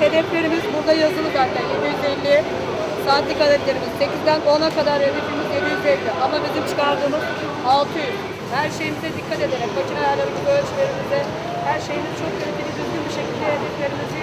hedeflerimiz burada yazılı zaten 750 saatlik adetlerimiz 8'den 10'a kadar hedefimiz 750 ama bizim çıkardığımız 600. Her şeyimize dikkat ederek makine ayarlarımızı, ölçülerimize her şeyimiz çok kaliteli düzgün bir şekilde hedeflerimizi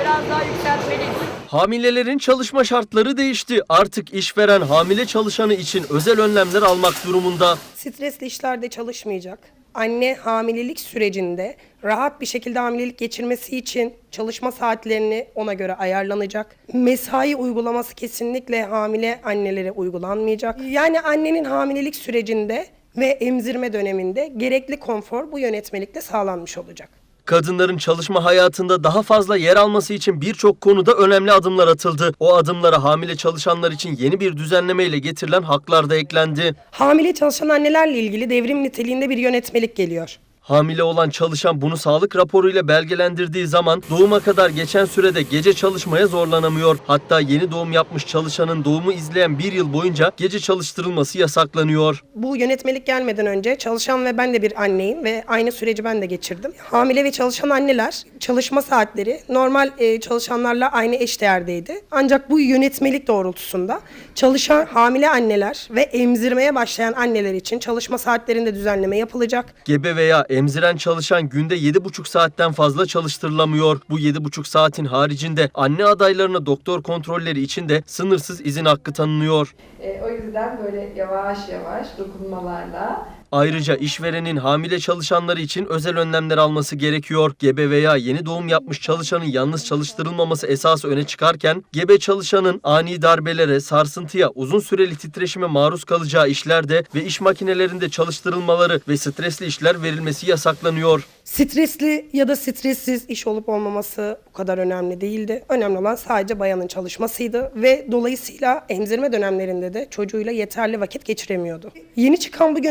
biraz daha yükseltmeliyiz. Hamilelerin çalışma şartları değişti. Artık işveren hamile çalışanı için özel önlemler almak durumunda. Stresli işlerde çalışmayacak. Anne hamilelik sürecinde rahat bir şekilde hamilelik geçirmesi için çalışma saatlerini ona göre ayarlanacak. Mesai uygulaması kesinlikle hamile annelere uygulanmayacak. Yani annenin hamilelik sürecinde ve emzirme döneminde gerekli konfor bu yönetmelikte sağlanmış olacak. Kadınların çalışma hayatında daha fazla yer alması için birçok konuda önemli adımlar atıldı. O adımlara hamile çalışanlar için yeni bir düzenlemeyle getirilen haklar da eklendi. Hamile çalışan annelerle ilgili devrim niteliğinde bir yönetmelik geliyor. Hamile olan çalışan bunu sağlık raporuyla belgelendirdiği zaman doğuma kadar geçen sürede gece çalışmaya zorlanamıyor. Hatta yeni doğum yapmış çalışanın doğumu izleyen bir yıl boyunca gece çalıştırılması yasaklanıyor. Bu yönetmelik gelmeden önce çalışan ve ben de bir anneyim ve aynı süreci ben de geçirdim. Hamile ve çalışan anneler çalışma saatleri normal e, çalışanlarla aynı eşdeğerdeydi. Ancak bu yönetmelik doğrultusunda çalışan hamile anneler ve emzirmeye başlayan anneler için çalışma saatlerinde düzenleme yapılacak. Gebe veya emziren çalışan günde 7,5 saatten fazla çalıştırılamıyor. Bu 7,5 saatin haricinde anne adaylarına doktor kontrolleri için de sınırsız izin hakkı tanınıyor. E, o yüzden böyle yavaş yavaş dokunmalarla Ayrıca işverenin hamile çalışanları için özel önlemler alması gerekiyor. Gebe veya yeni doğum yapmış çalışanın yalnız çalıştırılmaması esası öne çıkarken, gebe çalışanın ani darbelere, sarsıntıya, uzun süreli titreşime maruz kalacağı işlerde ve iş makinelerinde çalıştırılmaları ve stresli işler verilmesi yasaklanıyor. Stresli ya da stressiz iş olup olmaması bu kadar önemli değildi. Önemli olan sadece bayanın çalışmasıydı ve dolayısıyla emzirme dönemlerinde de çocuğuyla yeterli vakit geçiremiyordu. Yeni çıkan bu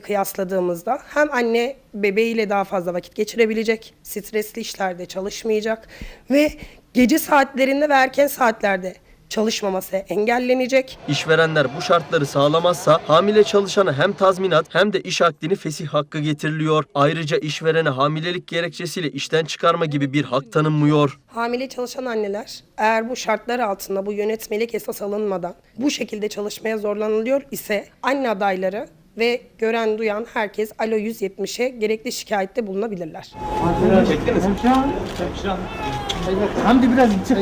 yönetmelikle kıyasladığımızda hem anne bebeğiyle daha fazla vakit geçirebilecek, stresli işlerde çalışmayacak ve gece saatlerinde ve erken saatlerde çalışmaması engellenecek. İşverenler bu şartları sağlamazsa hamile çalışana hem tazminat hem de iş akdini fesih hakkı getiriliyor. Ayrıca işverene hamilelik gerekçesiyle işten çıkarma gibi bir hak tanınmıyor. Hamile çalışan anneler eğer bu şartlar altında bu yönetmelik esas alınmadan bu şekilde çalışmaya zorlanılıyor ise anne adayları ve gören duyan herkes Alo 170'e gerekli şikayette bulunabilirler. Çektiniz mi? Hamdi biraz çık.